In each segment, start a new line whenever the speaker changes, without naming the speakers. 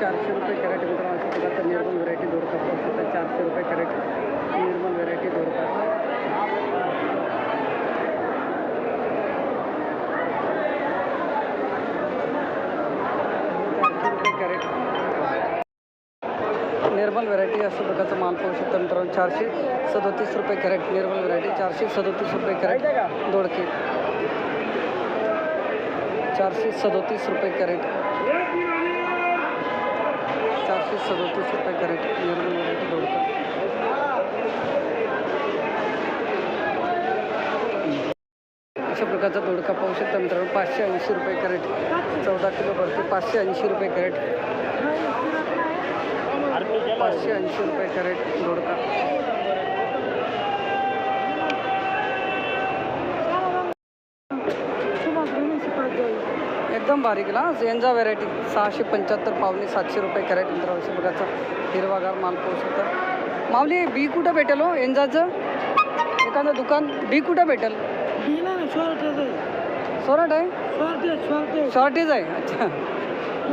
चारशे रुपये कॅरेट मित्रांनो अशा तर निर्मल व्हरायटी दोडका पाहू तर चारशे रुपये कॅरेट निर्मल व्हरायटी दोडका. चारशे रुपये कॅरेट. निर्मल व्हरायटी असं प्रकारचा माल पाहू शकता मित्रांनो चारशे सदोतीस रुपये कॅरेट निर्मल व्हरायटी चारशे सदोतीस रुपये कॅरेट दोडके. चारशे सदोतीस रुपये कॅरेट सदतीस रुपये कॅरेट निर्मल व्हरायटी दोडका अशा प्रकारचा दोडका पाहू शकता मित्रांनो. पाचशे ऐंशी रुपये कॅरेट. चौदा किलो भरते. पाचशे ऐंशी रुपये कॅरेट. पाचशे ऐंशी रुपये कॅरेट दोडका. एकदम बारीक ना? झेंजा व्हरायटी सहाशे पंच्याहत्तर पावणे सातशे रुपये कॅरेट अशा प्रकारचा हिरवागार माल पाहू शकता. माऊली बी कुठं भेटेल हो? एंजाचं? एखादं दुकान? बी कुठं भेटेल? सोराट आहे. शॉर्टेज आहे? अच्छा.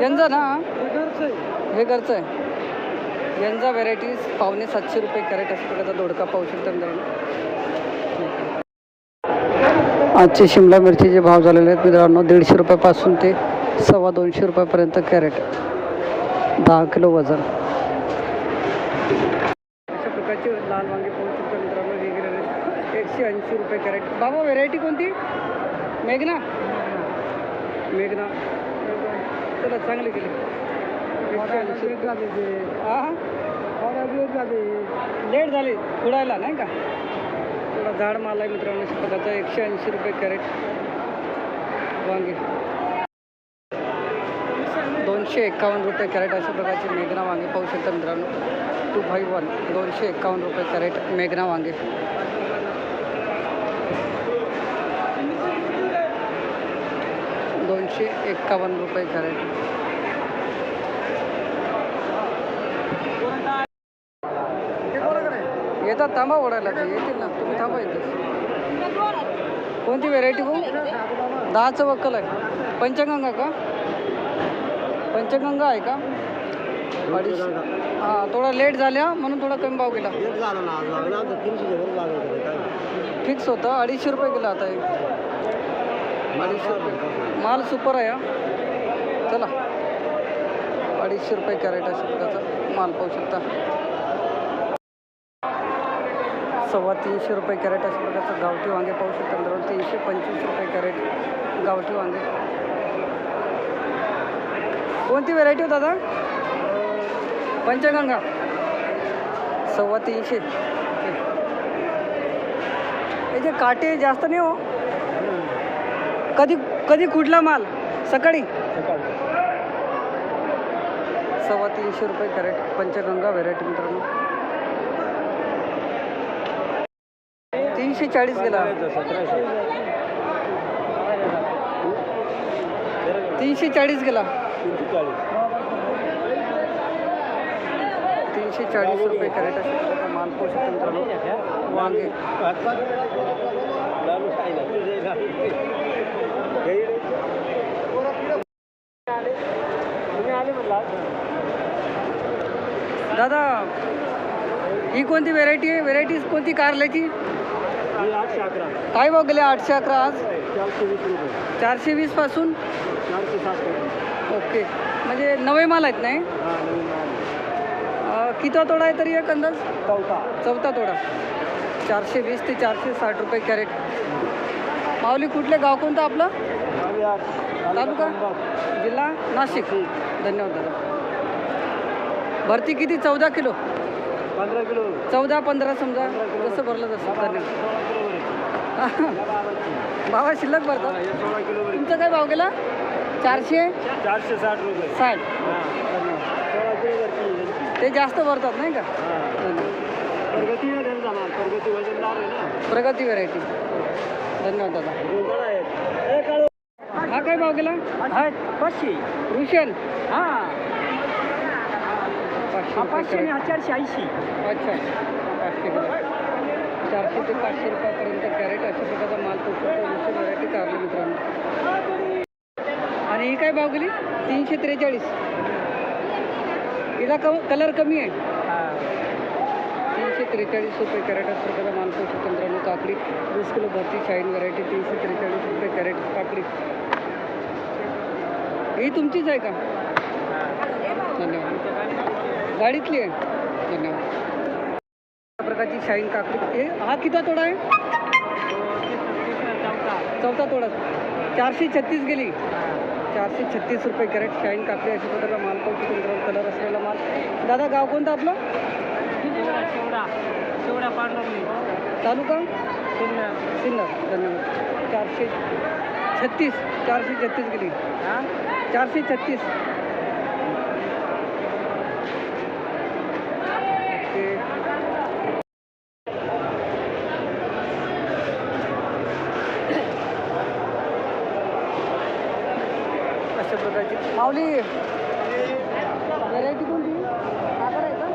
यंजा ना? हे घरचं आहे. यंजा व्हेरायटीज पावणे सातशे रुपये कॅरेट अशा प्रकारचा दोडका पाहू शकता आजचे शिमला मिरचीचे भाव झालेले आहेत मित्रांनो. दीडशे रुपयापासून ते सव्वा दोनशे रुपयापर्यंत कॅरेट. दहा किलो वजन. अशा प्रकारचे लाल वांगे पाहू शकता मित्रांनो. एकशे ऐंशी रुपये कॅरेट. बाबा व्हेरायटी कोणती? मेघना? मेघना. चला चांगली गेली हा लेट झाली. खुडायला नाही का? थोडा जाड माल आहे मित्रांनो अशा प्रकारचा एकशे ऐंशी रुपये कॅरेट वांगे. दोनशे एकावन्न रुपये कॅरेट अशा प्रकारचे मेघना वांगे पाहू शकता मित्रांनो. टू फाईव्ह वन दोनशे एकावन्न रुपये कॅरेट मेघना वांगे. दोनशे एकावन्न रुपये कॅरेट. येतात थांबा ओढायला ते येतील ना तुम्ही थांबा येते कोणती व्हेरायटी भाऊ? दहाचं वक्कल आहे. पंचगंगा का? पंचगंगा आहे का? अडीचशे हां थोडा लेट झाल्या म्हणून थोडा कमी भाव गेला. फिक्स होतं अडीचशे रुपये गेला आता एक. अडीचशे रुपये. माल सुपर आहे हा. चला. अडीचशे रुपये कॅरेट अशा प्रकारचा माल पाहू शकता. सव्वा तीनशे रुपये कॅरेट अशा प्रकारचं गावठी वांगे पाहू शकता मित्रांनो. तीनशे पंचवीस रुपये कॅरेट गावठी वांगे. कोणती व्हेरायटी हो दादा? पंचगंगा. सव्वा तीनशे. याचे काटे जास्त नाही हो. कधी कधी कुठला माल? सकाळी? सव्वा तीनशे रुपये कॅरेट पंचगंगा व्हेरायटी मित्रांनो. तीनशे चाळीस गेला. तीनशे चाळीस गेला. तीनशे चाळीस रुपये कॅरेट माल पोषक वांगे. दादा ही कोणती व्हेरायटी आहे? व्हेरायटीज कोणती कारल्याची काय भाव गेले? आठशे अकरा आज? चारशे वीसपासून? ओके. म्हणजे नवे माल आहेत नाही किती तोडा आहे तरी एक अंदाज? चौथा तोडा. चारशे वीस ते चारशे साठ रुपये कॅरेट. माऊली कुठले गाव कोणतं आपलं? तालुका? जिल्हा? नाशिक. धन्यवाद दादा. भरती किती? चौदा किलो?
पंधरा किलो.
चौदा पंधरा समजा जसं भरलं तसं. धन्यवाद. भावा शिल्लक भरतात. तुमचा काय भाव गेला? चारशे?
चारशे साठ रुपये.
साठ. ते जास्त भरतात नाही का?
प्रगती प्रगती
व्हेरायटी धन्यवाद दादा. हा काय भाव गेला?
पाचशे.
रुशन
हां.
पाचशे रुपये
पाचशे आणि
कॅरेट.
हा चारशे ऐंशी.
अच्छा पाचशे किलो चारशे ते पाचशे रुपयापर्यंत कॅरेट अशा प्रकारचा माल वीसशे व्हरायटी कारली मित्रांनो. आणि ही काय भाव गेली? तीनशे त्रेचाळीस. हिला कम कलर कमी आहे. तीनशे त्रेचाळीस रुपये कॅरेट असं प्रकारे मालपोस पंधराण्णव काकडी वीस किलो भरती शाईन व्हरायटी तीनशे त्रेचाळीस रुपये कॅरेट काकडी. ही तुमचीच आहे का? धन्यवाद. गाडीतली आहे. धन्यवाद प्रकारची शाईन काकडी. हे हा किती तोडा आहे? चौथा तोडा. चारशे छत्तीस गेली. चारशे छत्तीस रुपये कॅरेट शाईन काकडी अशा प्रकारचा माल पाहू शकतो कलर असलेला माल. दादा गाव कोणतं आपलं?
शेवडा शेवडा पांढरली
तालुका? सिन्नर. धन्यवाद. चारशे छत्तीस. चारशे छत्तीस गेली. चारशे छत्तीस ओके अशा प्रकारची माऊली. व्हेरायटी कोणती? सागर आहे का?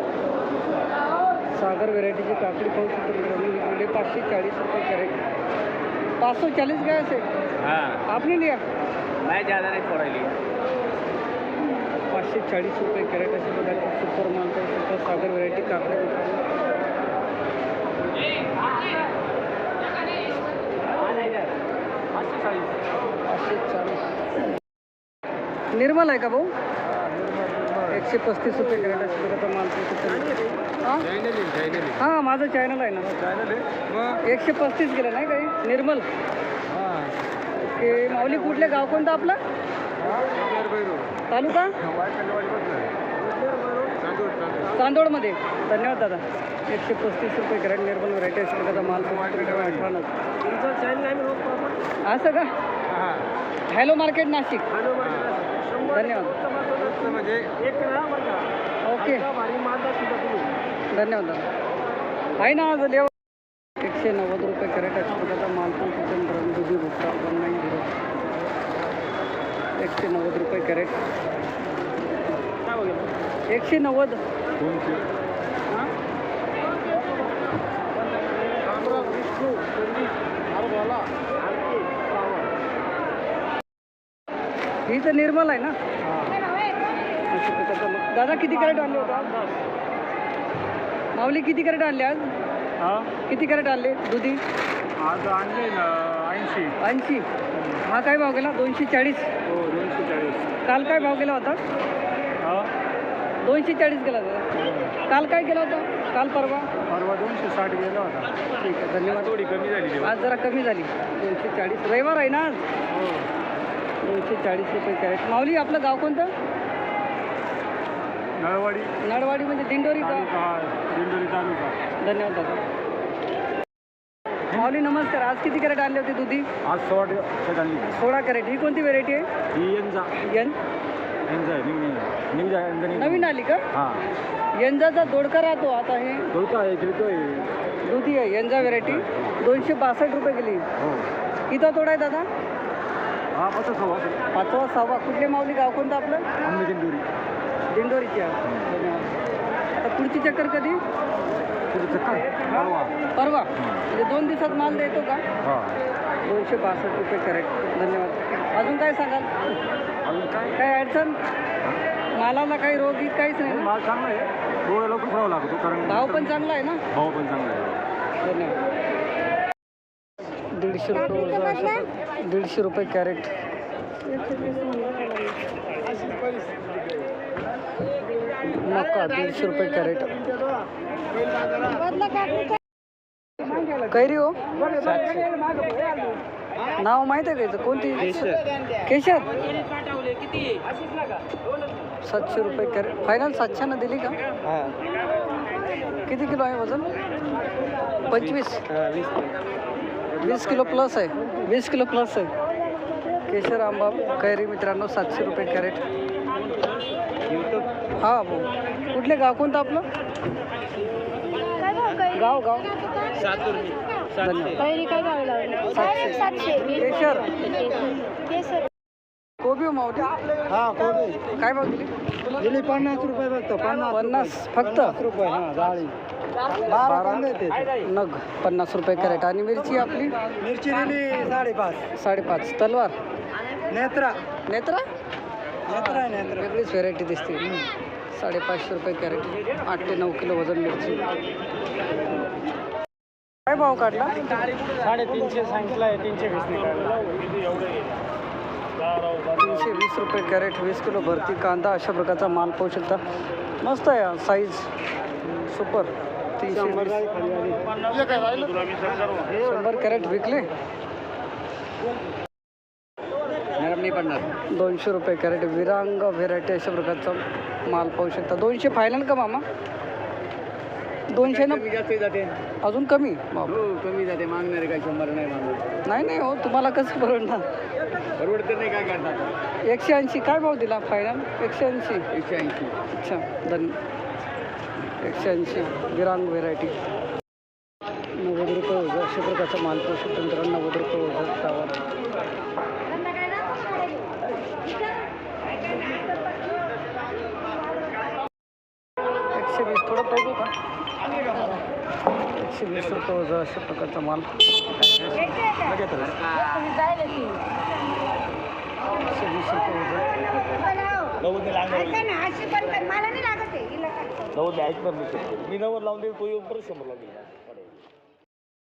सागर व्हेरायटीची काकडी पाहू शकतो इकडे पाचशे चाळीस रुपये कॅरेट पाच सौ चालीस गए से
हाँ.
आपने लिया.
मैं ज़्यादा नहीं छोड़ेली
पाचशे चाळीस रुपये कॅरेट अशा प्रकारची सुपर माल शकता सागर व्हेरायटी काकडी मित्रांनो पाचशे चाळीस निर्मल आहे का भाऊ? एकशे पस्तीस रुपये अशा प्रकारचा माल हां? हां माझं चॅनल आहे. ना एकशे पस्तीस गेलं नाही काही? निर्मल. ओके माऊली कुठले? गाव कोणतं आपलं? तालुका? चांदोडमध्ये. धन्यवाद दादा. एकशे पस्तीस रुपये कॅरेट निर्मल व्हरायटी असेल त्याचा माल असं का? Hello market Nashik. धन्यवाद.
म्हणजे एक
ओके. धन्यवाद आहे ना आज लेव एकशे नव्वद रुपये कॅरेट प्रकारचा माल पण किचन भरून दुधी भुट्टा वन नाईन झिरो एकशे नव्वद रुपये कॅरेट. एकशे नव्वद? ही तर निर्मल आहे ना? दादा किती कॅरेट आणले होते? माऊली किती कॅरेट आणले आज?
हा?
किती कॅरेट आणले? दुधी?
आज आणले ना ऐंशी.
ऐंशी. हा काय भाव गेला? दोनशे चाळीस.
हो दोनशे चाळीस.
काल काय भाव गेला होता?
हा?
दोनशे चाळीस गेला दादा काल काय केला होता? काल परवा?
परवा दोनशे साठ गेला होता.
ठीक आहे धन्यवाद.
थोडी कमी झाली
आज जरा कमी झाली. दोनशे चाळीस. रविवार आहे ना आज?
हो.
दोनशे चाळीस रुपये कॅरेट. माऊली आपलं गाव कोणतं?
नळवाडी.
नळवाडी म्हणजे दिंडोरी का?
हा दिंडोरी तालुका.
धन्यवाद दादा. माऊली नमस्कार. आज किती कॅरेट आणले होते दुधी?
आज सोड आणली.
सोळा कॅरेट. ही कोणती व्हेरायटी आहे?
ही आहे न्यू न्यू यंजा
नवीन आली का?
हां.
यंजाचा दोडका राहतो आता हे.
दोडका आहे किरकोय
दुधी आहे यंजा व्हेरायटी. दोनशे बासष्ट रुपये गेली
हो.
किती तोडा आहे दादा?
हा
पाचवा सहावा. कुठले माऊली गाव कोणतं आपलं?
दिंडोरी.
दिंडोरीची आता पुढची चक्कर कधी?
तुझं चक्कर? परवा.
परवा. म्हणजे दोन दिवसात माल देतो का?
हा.
दोनशे बासष्ट रुपये कॅरेट धन्यवाद. अजून काय सांगाल?
अजून काय?
काय अडचण? मालाला काही रोग काहीच नाही
माल चांगला आहे. थोडं लवकर लागतो कारण
भाव पण चांगला आहे ना?
भाव पण चांगला आहे.
धन्यवाद. दीडशे रुपये दीडशे रुपये कॅरेट. मका दीडशे रुपये कॅरेट. कैरी हो? नाव माहीत आहे का? कोणती? केशर. सातशे रुपये कॅरेट. फायनल सातशेनं दिली का? किती किलो आहे वजन? पंचवीस. वीस किलो प्लस आहे. वीस किलो प्लस आहे. केशर आंबा कैरी मित्रांनो सातशे रुपये कॅरेट. हां भाऊ. कुठले गाव? कोणतं आपलं? गाव गाव. सातशे. केशर. कोबी हो मावटी
हा कोबी.
काय भाव दिली
दिली पन्नास रुपये फक्त पन्नास
पन्नास फक्त?
रुपये हा जाळी
बारा नग पन्नास रुपये कॅरेट. आणि मिरची आपली?
मिरची दिली साडेपाच.
साडेपाच. तलवार?
नेत्रा.
नेत्रा?
नेत्रा नेत्रा.
वेगळीच व्हेरायटी दिसते. साडेपाचशे रुपये कॅरेट. आठ ते नऊ किलो वजन मिरची. काय भाव काढला?
साडेतीनशे सांगितलं आहे तीनशे वीस
तीनशे वीस रुपये कॅरेट वीस किलो भरती कांदा अशा प्रकारचा माल पाहू शकता. मस्त आहे साईज सुपर तीनशे. शंभर कॅरेट विकले?
मॅडम नाही पडणार.
दोनशे रुपये कॅरेट विरांग व्हेरायटी अशा प्रकारचा माल पाहू शकता. दोनशे फायनल का मामा? दोनशे ना
जास्त जाते.
अजून कमी.
हो कमी जाते. मागणारे काय शंभर नाही मागणार
नाही नाही हो तुम्हाला कसं परवडणार?
परवडत नाही काय करतात
एकशे ऐंशी. काय भाव दिला फायनल एकशे ऐंशी.
एकशे ऐंशी.
अच्छा धन एकशे ऐंशी विरांग व्हेरायटी नव्वद रुपये ओझं अशा प्रकारचा माल पाहू शकतो मित्रांनो नव्वद रुपये ओझं फ्लावर एकशे वीस थोडं बघू का? एकशे वीस रुपये ओझं अशा प्रकारचा माल. एकशे वीस रुपये ओझं
मला नाही लागत आहे
नव्वद ऐकणार नाही मी नव्वद लावून देईल तो येऊन परत शंभर लावून देईल.